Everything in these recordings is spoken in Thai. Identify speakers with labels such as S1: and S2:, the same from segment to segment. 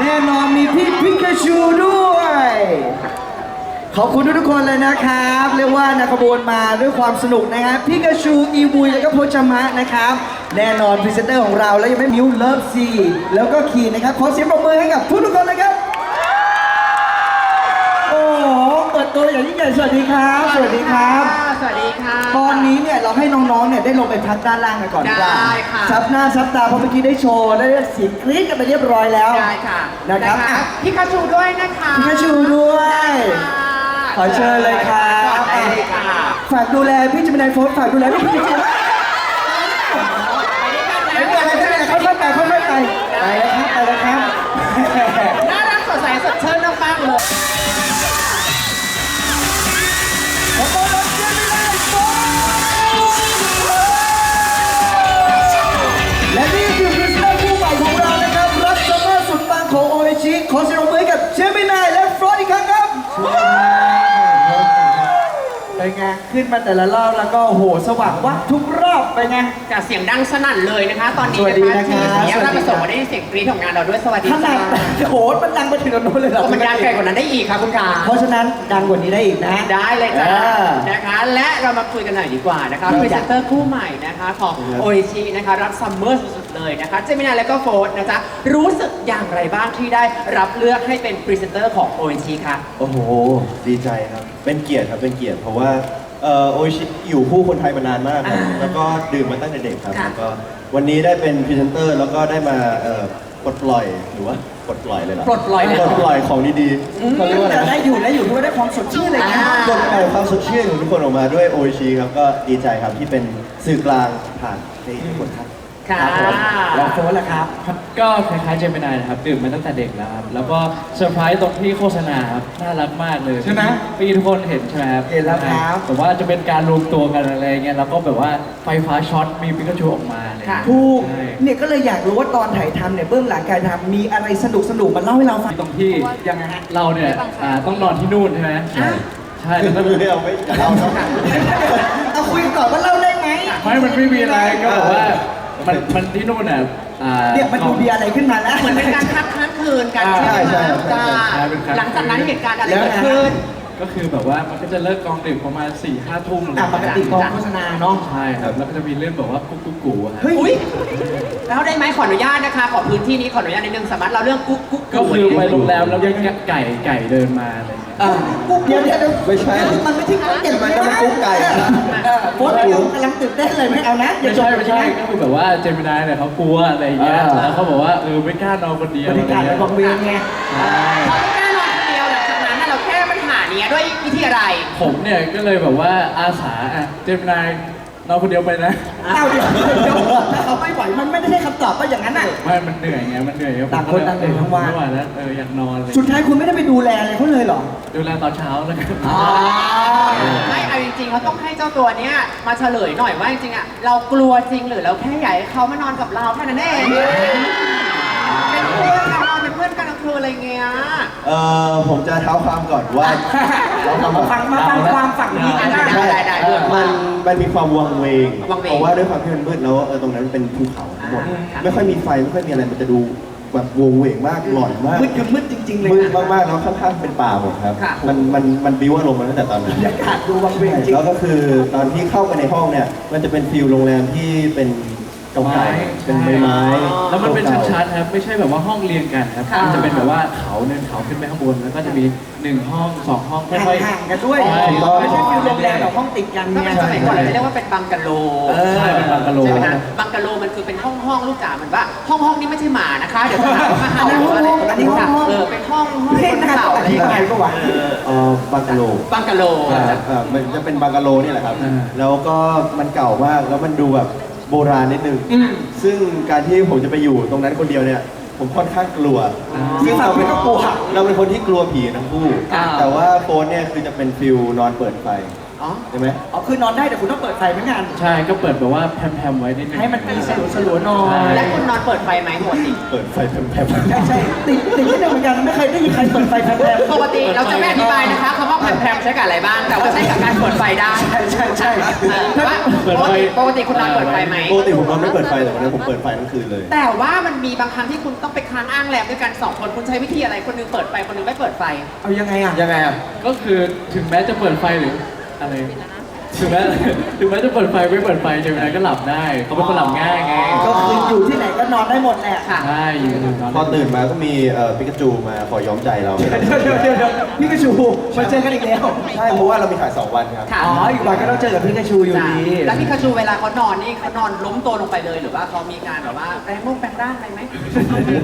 S1: แน่นอนมีพี่พิกาชูด้วย ขอบคุณทุกๆคนเลยนะครับ เรียกว่านะขบวนมาด้วยความสนุกนะครับพิกาชูอีบุยแล้วก็โพจามะนะครับ แน่นอนพรีเซนเตอร์ของเราแล้วยังไม่มิวเลิฟซีแล้วก็คีนะครับขอเสียงปรบมือให้กับทุกๆคนเลยครับโอ้โหเปิดตัวอย่างยิ่งใหญ่สวัสดีครับ สวัสดีครับ
S2: สวัสดีค่ะ
S1: ตอนนี้เนี่ยเราให้น้องๆเนี่ยได้ลงไปพักด้านล่างกันก่อนดีกว่า
S2: ได้ค่ะ
S1: ซับหน้าซับตาเพราะเมื่อกี้ได้โชว์ได้เสียงกรี๊ดกันไปเรียบร้อยแล้ว
S2: ได้ค่ะ
S1: นะครับอะ
S2: พี่คาชูด้วยนะคะ
S1: พิกาชูด้วย
S2: ค่ะ
S1: ขอเชิญเลยครับ
S2: ได้เลยค่ะ
S1: ฝากดูแลพี่จิมินายโฟนฝากดูแลพี่พิกาชูไม่เป็นไรไม่เป็นไรค่อยๆไปค่อยๆไปไปแล้วครับไปแล้วครับ
S2: น่ารักสดใสสดชื่นมากๆเลย
S1: ขึ้นมาแต่ละรอบแล้วก็โอ้โหสว่างวับทุกรอบเป็นไง
S2: จากเสียงดังสนั่นเลยนะคะ ตอนนี้
S1: สวัสดี
S2: นะคะ
S1: นะครับ
S2: ทีมนี้
S1: สวัสดี
S2: ถ้าประสงค์ได้ยินเสียงกรี๊ดของงานเราด้วยสวัสดี
S1: ขนา
S2: ค่ะ
S1: ดโอ้โหมันดังไปถึงตรงนู้นเลยเหรอ
S2: โอ้มันดังไกลกว่านั้นได้อีกค่ะคุณขา
S1: เพราะฉะนั้นดังกว่านี้ได้อีกนะ
S2: ได้เลยจ้ะ
S1: เออ
S2: นะคะ และเรามาคุยกันหน่อยดีกว่านะคะ
S1: ได้
S2: พรี
S1: จ้ะ
S2: เซนเตอร์คู่ใหม่นะคะของ
S1: ครับ
S2: โออิชินะคะรับซัมเมอร์สุดๆเลยนะคะเจมินาและก็โฟร์นะจ๊ะรู้สึกอย่างไรบ้างที่ได้รับเลือกให้เป็นพรีเซนเตอร์ของโออิชิคะ
S3: โอ้โห ดีใจครับ เป็นเกียรติครับ เป็นเกียรติ เพราะว่า เอ่อโอชิอยู่คู่คนไทยมานานมากครับ
S2: อ่า
S3: แล้วก็ดื่มมาตั้งแต่เด็กครับ
S2: ค่ะ
S3: แล้วก็วันนี้ได้เป็นพรีเซนเตอร์แล้วก็ได้มาเอ่อปลดปล่อยหรือว่าปลดปล่อยเลยเหรอ
S2: ปลดปล่อยเลย
S3: ปลดปล่อยของดีๆเขาเรียกว่าอะไร
S1: แต่
S3: นะ
S1: ได้อยู่ได้อยู่ด้วยได้ความสดชื่นเลยนะ
S2: อ่า
S3: ปลดปล่อยความสดชื่นของทุกคนออกมาด้วยโอชิครับก็ดีใจครับที่เป็นสื่อกลางผ่านในทุกคนครับ
S2: ค่ะ
S1: ครับผมแล้วโฟนล่ะครับ
S4: ครับก็คล้ายๆเจมินายนะครับ ดื่มมาตั้งแต่เด็กแล้วครับ แล้วก็เซอร์ไพรส์ตรงที่โฆษณาครับ น่ารักมากเลย
S1: ใช่ไหม
S4: พี่ทุกคนเห็นใช่ไหมครับ
S1: เห็นแล้วครับ
S4: แต่ว่าจะเป็นการรวมตัวกันอะไรเงี้ยแล้วก็แบบว่าไฟฟ้าช็อตมีปิกาจูออกมาอะไรเลย
S2: ค่ะ
S1: ถูก
S4: ใช่
S1: เนี่ยก็เลยอยากรู้ว่าตอนถ่ายทำเนี่ยเบื้องหลังการทำมีอะไรสนุกสนุกๆมาเล่าให้เราฟัง
S4: ตรงที่
S1: ยังไงฮะ
S4: เราเนี่ยอ่าต้องนอนที่นู่นใช่ไหมใช่ใช่แล้วก็
S3: ไม่เอาไม่เราเนาะ
S1: เอาคุยกันก่อนว่าเล่าได้ไหม
S4: ไม่มันไม่มีอะไรก็แบบว่า มันมันที่นู่นน่ะอ่า
S1: เนี่ยมันดูมีอะไรขึ้นมาแล้ว
S2: เหมือนเป็นการพักค้างคืนกัน
S4: อ่า
S2: ใช่ไหม
S3: ใช่
S2: คะ
S3: ใช่
S2: จ้า
S4: ใช่เป็นการ
S2: หลังจากนั้นเหตุการณ์อะไร
S1: แล้ว
S2: เกิด
S1: ไง
S2: ขึ้น
S4: ก็คือแบบว่ามันก็จะเลิกกองดึกประมาณ4ี่ห้าทุ่มอะไร
S1: อะปกติกองโฆษณาเนาะ
S4: ใช่ครับแล้วก็จะมีเรื่องแบบว่ากุ๊กกุ๊กกูอะครับ
S1: เฮ้ย
S2: อุ้ยแล้วได้ไหมขออนุญาตนะคะ ขอพื้นที่นี้ขออนุญาตนิดนึงสามารถเราเรื่องกุ๊กกุ๊ก
S4: ก็คือไปโรงแรมแล้วมีไก่ไก่เดินมาอะไรอย่างเงี้ย
S1: เออกุ๊กเดี๋ยวเดี๋ยวเดี๋ยว
S3: ไม่ใช่
S1: มันไม่ใช่กุ๊กเก่ง
S3: มันจะมากุ๊กไก่อะ
S1: เออโฟนกำลังกำลังตื่นเต้นเลยไม่เอานะอย่า
S4: ไม่
S1: จบ
S4: ใช่ไม่ใช่ก็คือแบบว่าเจมินายเนี่ยเขากลัวอะไรอย่างเงี้ย
S1: อ่า
S4: แล้วเขาบอกว่าเออไม่กล้านอนคนเดียว
S1: บรรยากาศมันบังเวงไง
S4: ใช่
S2: เราไม่กล้านอนคน ด้วยวิธีอะไร
S4: ผมเนี่ยก็เลยแบบว่าอาสาอะเจมินายนอนคนเดียวไปนะ
S1: เอาเดี๋ยวเดี๋ยวถ้าเขาไม่ไหวมันไม่ได้ให้คำตอบว่าอย่างนั้นอะ
S4: ไม่มันเหนื่อยไง มันเหนื่อย
S1: ต่างคนต่างเหนื่อยทั้งวัน
S4: ไม่ไหวแล้วเอออยากนอนเลย
S1: สุดท้ายคุณไม่ได้ไปดูแลอะไรเขาเลยเหรอ
S4: ดูแลตอนเช้าแล้วกัน
S1: อ๋อ
S2: ไม่เอาจริงๆเขาต้องให้เจ้าตัวเนี้ยมาเฉลยหน่อยว่าจริงๆอะเรากลัวจริงหรือเราแค่อยากให้เขามานอนกับเราแค่นั้นเองเป็นเพื่อนกัน นอนเป็นเพื่อนกันกลางคืนอะไรเงี้ย
S3: เอ่อผมจะเท้าความก่อนว่าเท้าความก่อน
S1: ฟังมาฟังความฝั่งนี้กัน
S2: ได้
S1: นะ
S2: ได้ได้
S3: เออมันมันมีความวังเวง
S2: วังเวง
S3: เพราะว่าด้วยความที่มันมืดแล้วเออตรงนั้นมันเป็นภูเขาทั้งหมด
S2: อ่าค่ะ
S3: ไม่ค่อยมีไฟไม่ค่อยมีอะไรมันจะดูแบบวงเวงมากหลอนมาก
S1: มืดคือมืดจริง ๆ เลย
S3: มืด
S1: นะ
S3: มากๆแล้วข้างๆเป็นป่าหมดครับ
S2: ค่ะ
S3: มันมันมันบิ้วอารมณ์มาตั้งแต่ตอนนั้น
S1: บรรยากาศดูวังเวงจริง
S3: แล้วก็คือตอนที่เข้าไปในห้องเนี่ย มันจะเป็นฟิลโรงแรมที่เป็น เก่าๆเป็นไม้ไม้
S4: แล้วมันเป็น
S3: ก่าๆ
S4: ชั้นๆครับไม่ใช่แบบว่าห้องเรียงกันครับ
S2: ค่ะ
S4: มันจะเป็นแบบว่าเขาเนินเขาขึ้นไปข้างบนแล้วก็จะมีหนึ่งห้องสองห้องค่อยๆ
S1: ห่างๆกันด้วย
S4: ใช่
S1: ไม่ใช่ฟิลโรงแรมแบบห้องติดกัน
S2: ถ้า
S1: เนี่
S2: เป็น
S1: ย
S2: สมัยก่อนเราจะเรียกว่าเป็นบังกะโล
S1: เออ
S4: ใช่เป็นบังกะโล
S2: ใช่ไหมคะบังกะโลมันคือเป็นห้องห้องลูกจ๋าเหมือนว่า ห้องห้องนี้ไม่ใช่หมานะคะ เดี๋ยวจะหาว่าเห่าหรืออะไร
S1: อันนี้ห้องห้อง
S2: เออเป็นห้องห้อง
S1: เล่
S2: คนน
S1: หน้า
S2: เห่า
S1: ต่อ
S2: อะไร
S1: ที่
S2: อย่าง
S1: ไง
S2: เงี้ย
S1: ก็วะ
S3: เอ่อบังกะโล
S2: บังกะโล
S3: อ่าอ่ามันจะเป็นบังกะโลนี่แหละครับ
S4: อ่า
S3: แล้วก็มันเก่ามากแล้วมันดูแบบ โบราณนิดนึง
S2: อืม
S3: ซึ่งการที่ผมจะไปอยู่ตรงนั้นคนเดียวเนี่ย ผมค่อนข้างกลัว
S1: ซึ่งเราไม่ต้องกลัว
S3: เราเป็นคนที่กลัวผีทั้งคู่
S2: อ่า
S3: แต่ว่าโฟนเนี่ยคือจะเป็นฟิลนอนเปิดไฟ
S2: อ๋อ
S3: ใช่ไหม
S1: อ๋อคือนอนได้แต่คุณต้องเปิดไฟเหมือนกัน
S4: ใช่ก็เปิดแบบว่าแพรมๆไว้นิดนึง
S1: ให้มันมีสลัวสลัวๆหน่อ
S4: ใช่
S1: ย
S2: และคุณนอนเปิดไฟไหมปกติ
S3: เปิดไฟแผ่ว
S1: ใช่ใช่ติดติดนิดนึงเหมือนกันไม่เคยได้ยินใครเปิดไฟแพรมๆ
S2: ปกติเราจะไม่อธิบายนะคะคำว่าแพรมๆใช้กับอะไรบ้าง แต่ว่าใช้กับการเปิดไฟได้
S1: ใช่ใช่ใช่
S2: เออแต่ว่า
S4: เปิด
S2: ปก
S4: ไฟ
S2: ติปกติคุณนอนเปิดไฟไหม
S3: ๆปกติผมนอนไม่เปิดไฟแต่วันนี้ผมเปิดไฟทั้งคืนเลย
S2: แต่ว่ามันมีบางครั้งที่คุณต้องไปค้างอ้างแรมด้วยกันสองคนคุณใช้วิธีอะไรคนหนึงเปิดไฟคนหนึงไม่เปิดไฟ
S1: เอายังไงอะ
S3: ยังไงอะ
S4: ก็คือถึงแม้จะเปิดไฟหรือ อะไร ถึงแม้ถึงแม้จะเปิดไฟไม่เปิดไฟเจมินายก็หลับได้ เขาเป็นคนหลับง่ายไง
S1: ก็คืออยู่ที่ไหนก็นอนได้หมดแหละ
S2: ค่ะ
S4: ใช่อยู่ถึงนอน
S3: พอตื่นมาก็มีเอ่อปิกาจูมาขอย้อมใจเรา
S1: เดี๋ยวเดี๋ยวเดี๋ยวเดี๋ยวพี่กระชูมาเจอกันอีกแล้ว
S3: ใช่เพราะว่าเรามีถ่ายสองวันครับ
S2: ค่ะ
S1: อ๋ออีกวันก็ต้องเจอกับพี่กระชูอยู่ดี
S2: แล้วพี่คาจูเวลาเขานอนนี่เขานอนล้มตัวลงไปเลยหรือว่าเขามีการแบบว่าแปลงร่างแปลงร่างอะไรไหม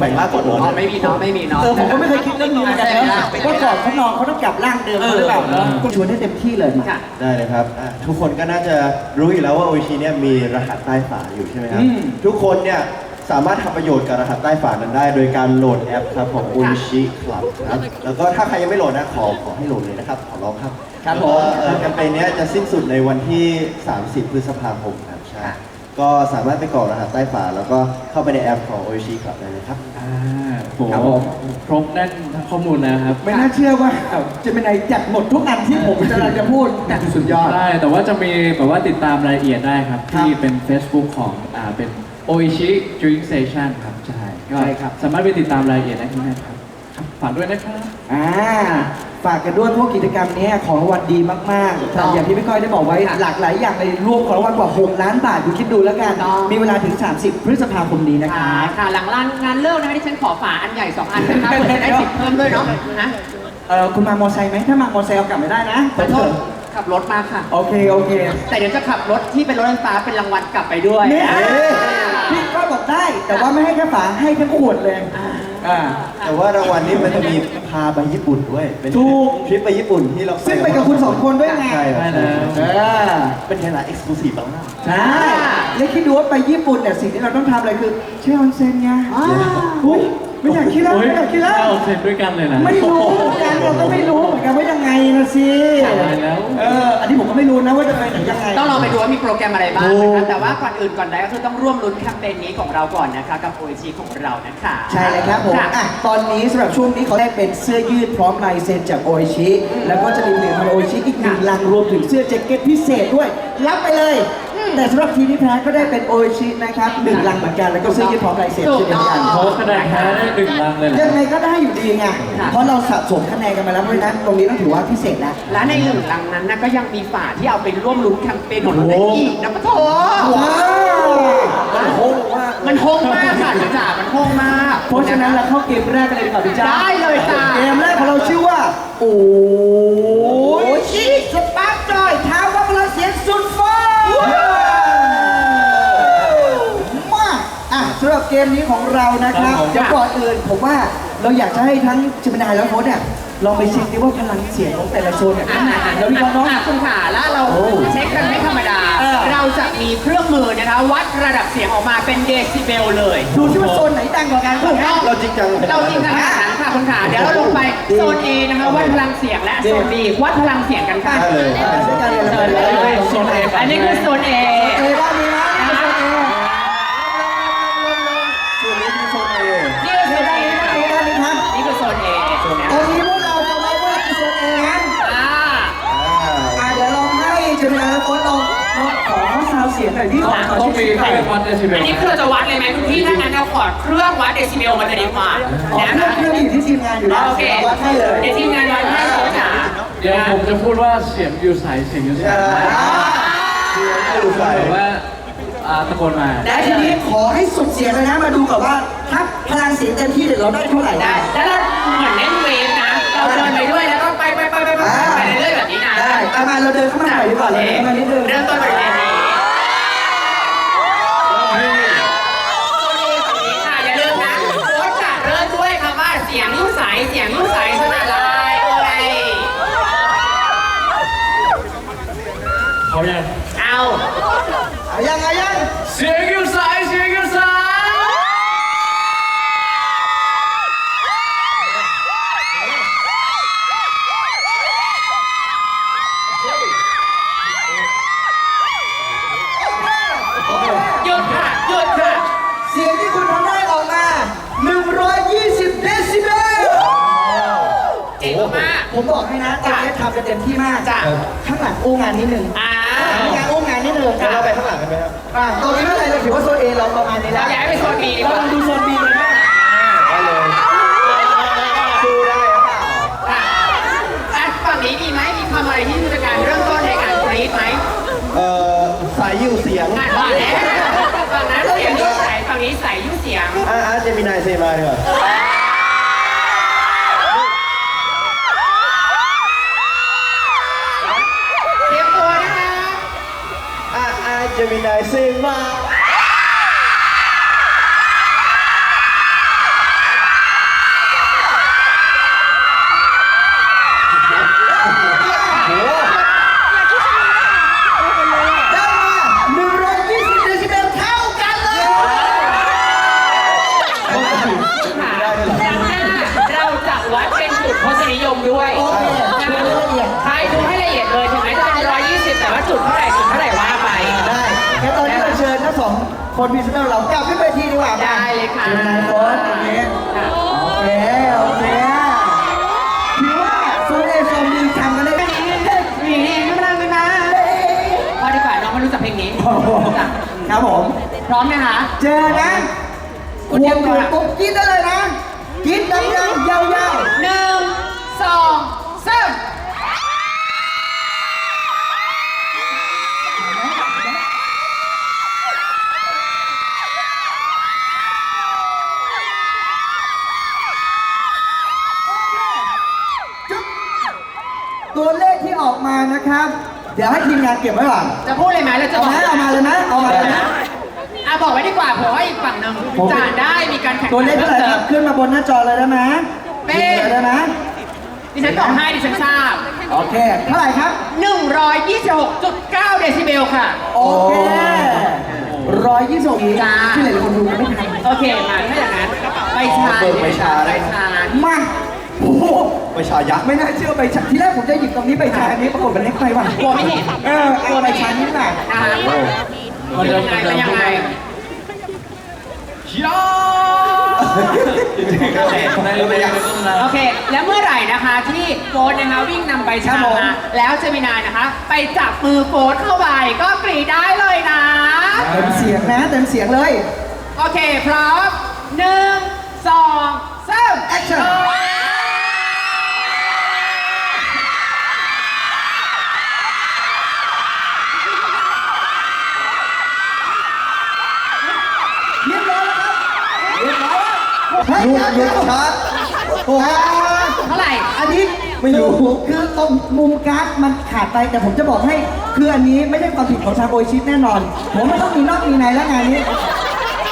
S3: แบ่งร่างก่อนนอน
S2: อ๋อไม่มีเนาะไม่มีเนาะ
S1: เออผมก็ไม่เคยคิดเรื่องนี้เหมือนกันนะว่าก่อนเขานอนเขาต้องกลับร่างเดิมเขาหรือเปล่าก็ชวนให้เต็มที่เลย
S2: ค่ะ
S3: ได้เลยครับอะทุกคนก็น่าจะรู้อยู่แล้วว่าโอชิเนี่ยมีรหัสใต้ฝาอยู่ใช่ไหมครับ
S1: อืม
S3: ทุกคนเนี่ยสามารถทำประโยชน์กับรหัสใต้ฝานั้นได้ โดยการโหลดแอปครับของ o อชิคลับครับแล้วก็ถ้าใครยังไม่โหลดนะขอขอให้โหลดเลยนะครับขอร้องครับ
S1: ครับ
S3: แล้ว
S1: ผ
S3: ก็
S1: ม
S3: เอ่อแคมเปญเนี้ยจะสิ้นสุดในวันที่ 30 พฤษภาคมครับใช่ก็สามารถไปกรอกรหัสใต้ฝา แล้วก็เข้าไปในแอปของ o อชิคลับได้เลยครับ
S4: อ่า โห
S1: ครับผม
S4: ครบแน่นทั้งข้อมูลนะครับ
S1: ไม่น่าเชื่อว่าจะเป็นไงจัดหมดทุกอันที่ผมจะกำลังจะพูดสุดยอด
S4: ใช่แต่ว่าจะมีแบบว่าติดตามรายละเอียดได้ครับ
S1: ครับ
S4: ที่เป็น Facebook ของอ่าเป็น Oishi Drink Station ครับ ใช่ก็
S1: ใช่ครับ
S4: สามารถไปติดตามรายละเอียดได้ที่นั่นครับครับ ฝากด้วยนะครับ
S1: อ่าฝากกันด้วยพวกกิจกรรมเนี้ยของรางวัลดีมากๆแต่อย่างที่พี่ก้อยได้บอกไว้หลากหลายอย่างเลยรวมของรางวัลกว่า 6 ล้านบาทคุณคิดดูแล้วกัน
S2: ต้อง
S1: มีเวลาถึง 30 พฤษภาคมนี้นะค
S2: ค่ะ
S1: รับ
S2: ค่ะ หลังร้านงานเลิกนะคะที่ฉันขอฝาอันใหญ่สองอันนะคะเพื่อจะได้สิทธิ์เพิ่มด้วยเนาะฮะ
S1: เออคุณมามอไซค์ไหมถ้ามามอไซค์เอากลับไม่ได้นะ
S2: ขอโทษขับรถมาค่ะ
S1: โอเค โอเค
S2: แต่เดี๋ยวจะขับรถที่เป็นรถไฟฟ้าเป็นรางวัลกลับไปด้วย
S1: เนี่ยพี่ก็บอกได้ แต่ว่าไม่ให้แค่ฝาให้ทั้งขวดเลย อ่า
S3: แต่ว่ารางวัลนี้มันจะมีพาไปญี่ปุ่นด้วย เป็น
S1: ถูก
S3: ทริปไปญี่ปุ่นที่เรา
S1: ซึ่งไปกับคุณสองคนด้วยไง
S3: ใช่ครับ
S4: ได้แล้ว
S1: เออ
S3: เป็นแค่ละเอ็กซ์คลูซีฟบ้างนะ
S1: ใช่แล้วคิดดูว่าไปญี่ปุ่นเนี่ยสิ่งที่เราต้องทำอะไรคือเช่ออนเซ็นไง
S2: อ่า
S1: อุ้ย ไม่อยากคิดแล้ว
S4: โอ้ย
S1: ไม่อยากคิดแล้ว
S4: เราเซ็นด้วยกันเลยนะ
S1: ไม่รู้เหมือนกันเราก็ไม่รู้เหมือนกันว่ายังไงนะสิ
S4: ตายแล้ว
S1: เอออันนี้ผมก็ไม่รู้นะว่าจะไปไหนยังไง
S2: ต้องลองไปดูว่ามีโปรแกรมอะไรบ้าง
S1: ถู
S2: นะ
S1: ก
S2: คะแต่ว่าก่อนอื่นก่อนใดก็คือต้องร่วมลุ้นแคมเปญนี้ของเราก่อนนะคะ กับโอชีของเรานะคะ
S1: ใช่เลยครับผม
S2: ค่ะ
S1: อะตอนนี้สำหรับช่วงนี้เขาได้เป็นเสื้อยืดพร้อมลายเซ็นจากโออิชิ แล้วก็จะมีผลิตภัณฑ์โออิชิอีกหนึ่งลังรวมถึงเสื้อแจ็คเก็ตพิเศษด้วย รับไปเลย แต่สำหรับทีมที่แพ้ก็ได้เป็นโออิชินะครับหนึ่งลังเหมือนกันแล้วก็เสื้อยืดพร้อมลายเซ็นเช่นเดียวกัน
S4: โค้ชคะแนนแพ้ได้หนึ่งลังเลยนะ
S1: ยังไงก็ได้อยู่ดีไงเพราะเราสะสมคะแนนกันมาแล้วเพราะฉะนั้นตรงนี้ต้องถือว่าพิเศษแล้ว
S2: และในหนึ่งลังนั้นนะก็ยังมีฝาที่เอาไปร่วมลุ้นแคมเปญของเราได้อีกนะปะโถ
S1: ว้าวมันโหดมาก
S2: มันโฮงมากค่ะเดี๋ยวจ๋ามันโฮงมาก
S1: เพราะฉะนั้นเราเข้าเกมแรกกันเลยดีกว่าพี่จ้า
S2: ได้เลยจ้า
S1: เกมแรกของเราชื่อว่าโอ้ยชิสปาร์กจอยท้าวัพลังเสียงสุดฟ้ามาอะสำหรับ เกมนี้ของเรานะครับ
S4: ครับผม
S1: เดี๋ยวก่อนอื่นผมว่าเราอยากจะให้ทั้งจิมนายและโค้ชเนี่ยลองไปเช็คดิว่าพลังเสียงของแต่ละโซนเนี่ย
S2: อ่า
S1: ขนาดไหนแล้วพี่น้อง
S2: อะคุณขาแล้วเรา
S1: โอ้
S2: เช็คกันไม่ธรรมดา
S1: เออ
S2: เราจะมีเครื่องมือนะคะ วัดระดับเสียงออกมาเป็นเดซิเบลเลย
S1: ดูที่ว่าโซนไหนดังกว่ากัน
S2: ถูกต้อง
S3: เราจริงจังเลย
S2: เราจริงจังขนาดนั้นค่ะคุณขาเดี๋ยวเราลงไปโซน A นะคะวัดพลังเสียงและโซน B วัดพลังเสียงกันค่ะ
S3: ได้เลย
S1: เช่นกันเลย
S2: เชิญเลย
S4: โซน A ก่อน
S2: อันนี้คือโซน A
S1: เอบ้านนี้นะนี่คือโซน
S3: น่อ
S1: ยพี่ขอขอ
S4: ต้องมี
S1: ชื่อ
S4: เครื่องวัดเดซิเบ
S2: อั
S4: ล
S2: นนี้คือเราจะวัดเลยไหมคุณพี่ถ้างั้นเราขอเครื่องวัดเดซิเบลมาจะดีกว่า
S1: อ๋อ
S2: นะ
S1: เครื่อง
S2: คะ
S1: เครื่องอยู่ที่ทีมงานอยู่แล้ว
S2: โอเค
S1: วัดให้เลย
S2: เดี๋ยวทีมงานวัดให้เขาจ๋า
S4: เดี๋ยวผมจะพูดว่าเสียงอยู่ใสเสียงอยู่ใส
S3: ดูใส่
S4: แบบว่าอ่าตะโกนมา
S1: และทีนี้ขอให้สุดเสียงเลยนะมาดูกับว่าถ้าพลังเสียงเต็มที่เดี๋ยวเราได้เท่าไหร่
S2: ได้
S1: ได้
S2: แล้วเราเหมือนเล่นเวฟนะเราเดินไปด้วยแล้วก็ไปไปไปไปไปไปเรื่อยๆแบบนี้นะ
S1: ได้เอามาเราเดินเข้ามาหน่อยดีกว่าเลยเข้ามานิดนึง ผมบอกให้นะตอนนี้ทำกันเต็มที่มาก
S2: จ้ะ
S1: ข้างหลังอู้งานนิดนึง
S2: อ่า
S1: ข้างหลังอู้งานนิดนึง
S3: งั้นเราไปข้างหลังกันไหมครับ
S1: อะตรงนี้ไม่เป็นไรเราถือว่าโซนเอเราประมาณนี้แล้
S2: เรา
S1: ว
S2: ย้ายไปโซนบีดีก
S1: เรา
S2: ว่า
S1: ลองดูโซนบีเลยไหม
S3: ได้เลยสู้ได้หรือเปล่า
S2: อะอะฝั่งนี้มีไหมมีคำอะไรที่เป็นการเริ่มต้นในการกรี๊ดไหม
S3: เอ่อสายยิ้วเสียง
S2: อะฝั่งนี้ฝั่งนั้นเสียงยุ่ใสฝั่งนี้ใสยุ่เสียง
S3: อ่าอ่าเจมินายเซมาดีกว่า
S2: เอ่า
S3: เค
S2: น
S1: พรีเซนเตอร์เรากลับขึ้นเวทีดีกว่า
S2: ได้เลยค่ะ
S1: เชิญนายโค้ชตรงนี้โอเคโอเคถือว่าโซนเอโซนบีทำกันได้
S2: นี่นี่ไม่เป็นไรไม่เป็นไรพอดีกว่าน้องไม่รู้จักเพลงนี้รู้จัก
S1: ครับผม
S2: พร้อมนะคะ
S1: เจอนะควงอยู่ปุ๊บกินได้เลยนะ ตัวเลขที่ออกมานะครับ เดี๋ยวให้ทีมงานเก็บไว้ก่อน
S2: จะพูดเลยไหมเราจะ
S1: เอา
S2: บอก
S1: มาเอามาเลยนะเอามาเลยนะ
S2: อะบอกไว้ดีกว่าเผื่อว่าอีกฝั่งหนึ่ง
S1: ผม
S2: จะได้มีการแข่ง
S1: ตัวเลขเท่าไหร่ครับขึ้นมาบนหน้าจอเลยได้ไหม
S2: เป็น
S1: ขึ้นมาเลยได้ไหม
S2: ดิฉันบอกให้ดิฉันทราบ
S1: โอเคเท่าไหร่ครับ
S2: 126.9 เดซิเบลค่ะ
S1: โอเคร้อยยี่สิบ
S2: จ้า
S1: ที่หลายๆคนดูไม่ทัน
S2: โอเค มาถ้าอย่างนั้นใบชา
S3: เบิกใบชาได้
S2: ใบชา
S1: มา โอ้โห
S3: ไปชายักษ์
S1: ไม่น่าเชื่อใบชาที่แรกผมจะหยิบตรงนี้ใบชาอันนี้ปรากฏเป็นเล็กไปว่ะ
S2: กลัวไม่เห็น
S1: เออเอาใบชานี้มา
S2: นะคะ
S4: มันจะ
S2: เป็นยังไงเป็นยังไง
S4: ย่าในในในต้นน้
S2: โอเค แล้วเมื่อไหร่นะคะที่โฟนนะคะวิ่งนำใบชามาแล้วเจมินายนะคะ ไปจับมือโฟนเข้าไปก็กรีดได้เลยนะ
S1: เต็มเสียงนะเต็มเสียงเลย
S2: โอเค พร้อมหนึ่งสองสาม
S1: แอคชั่น ล้วลู
S3: กยุดชาร์จ
S1: โอ้โห
S2: เท่าไหร่
S1: อันนี้ไม่รู้คือตรงมุมการ์ดมันขาดไปแต่ผมจะบอกให้ คืออันนี้ไม่ใช่ความผิดของชาโอชิปแน่นอน ผมไม่ต้องมีนอกมีในแล้วงานนี้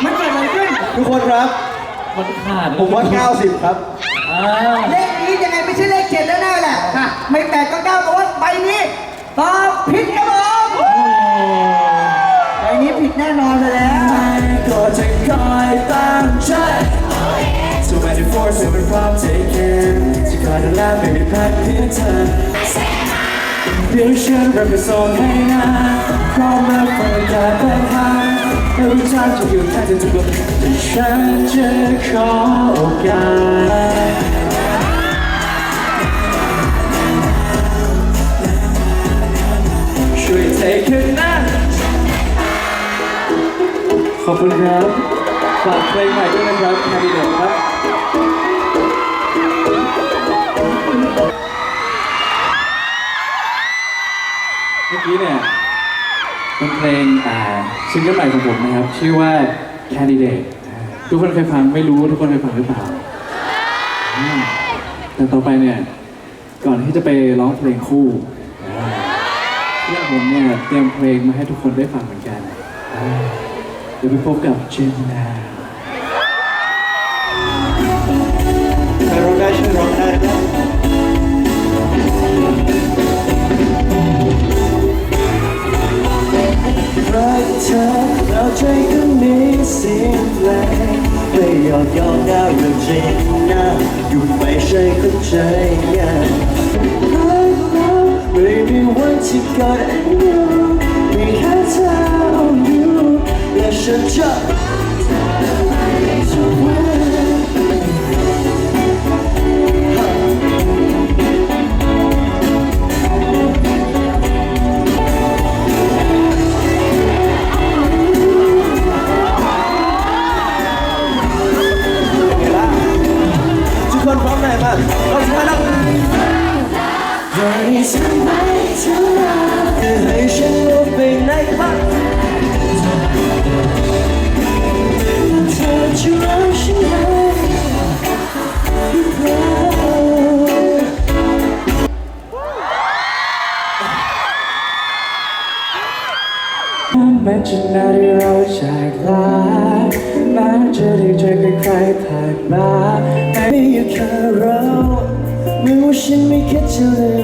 S1: มันเกิดอะไรขึ้น
S3: ทุกคนครับำ
S4: มันขาด
S3: ผมว่า 90 ครับ
S4: อ่า
S1: เลขนี้ยังไงไม่ใช่เลขเจ็ดแน่ๆแหละ
S2: ค่ะ
S1: ไม่แปดก็เก้าแต่ว่าใบนี้ตอบผิดครับผมใบนี้ผิดแน่นอนเลยแล้ว
S5: ก็จะคอยตามใจ So many force ไม่เป็นพร้อม take care จะคอยดูแลไม่มีพักเพื่อเธอเดี๋ยวฉันรับไปส่งให้นะพร้อมแล้วฟังการเดินทางไม่รู้ทางจะอยู่ทางจะถูกแต่ฉันจะขอโอกาสช่วย take it นะ
S4: ขอบคุณครับ ฝากเพลงใหม่ด้วยนะครับแคนดิเดตครับ กี้เนี่ยเป็นเพลงอ่าซิงเกิลใหม่ของผมนะครับ ชื่อว่า Candidate ทุกคนเคยฟังไม่รู้ทุกคนเคยฟังหรือเปล่าอืมแต่ต่อไปเนี่ย ก่อนที่จะไปร้องเพลงคู่อ่าเพื่อนผมเนี่ยเตรียมเพลงมาให้ทุกคนได้ฟังเหมือนกันอ่าเดี๋ยวไปพบกับเจมนา
S3: รั
S5: กเธอเราใจก็มีเสียงแรงไม่ยอมยอมดาวเรื่องจริงนะอยู่ไม่ใช่คนใจง่ายไม่มีวันที่กอด and you มีแค่เธอ on you และฉันจะ น